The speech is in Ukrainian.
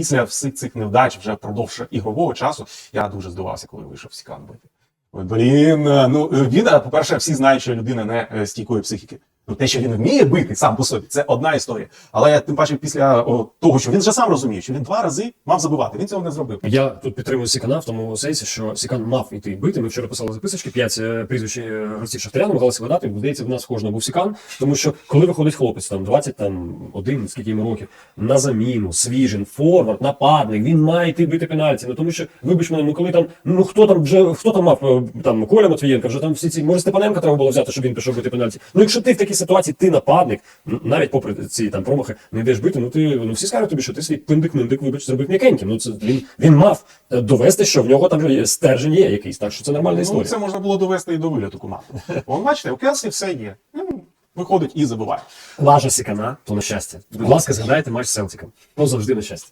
після всіх цих невдач, вже впродовж ігрового часу, я дуже здивався, коли вийшов Сікан бити. Блін, е, ну е, він, е, по-перше, всі знають, що людина не стійкої психіки. Ну, те, що він вміє бити сам по собі, це одна історія. Але тим паче, після о, того, що він вже сам розуміє, що він два рази мав забивати. Він цього не зробив. Я тут підтримую Сікана в тому сенсі, що Сікан мав іти бити. Ми вчора писали записочки, п'ять е, прізвищ е, гравців Шахтаря намагалися видати. Здається, в нас кожного був Сікан. Тому що коли виходить хлопець, там 20, там один, скільки йому років, на заміну, свіжин, форвард, нападник, він має йти бити пенальті. Ну тому що, вибач мене, ну коли там, ну хто там вже хто там мав е, там Коля Матвієнка, вже там всі ці, може Степаненка треба було взяти, щоб він пішов бити пенальті. Ну якщо ти в такій ситуації, ти нападник, навіть попри ці там промахи, не йдеш бити, ну ти ну всі скажуть тобі, що ти свій пиндик-миндик, вибач, зробив м'якеньким. Ну це він, він мав е, довести, що в нього там стержень є якийсь, так що це нормальна Ну, історія. це можна було довести і до виліту команди. Вон, бачите, у Келсі все є. Ну, Виходить і забиває. Лажа Сікана, то на щастя. Будь ласка, згадайте матч з Селтиком. Ну завжди на щастя.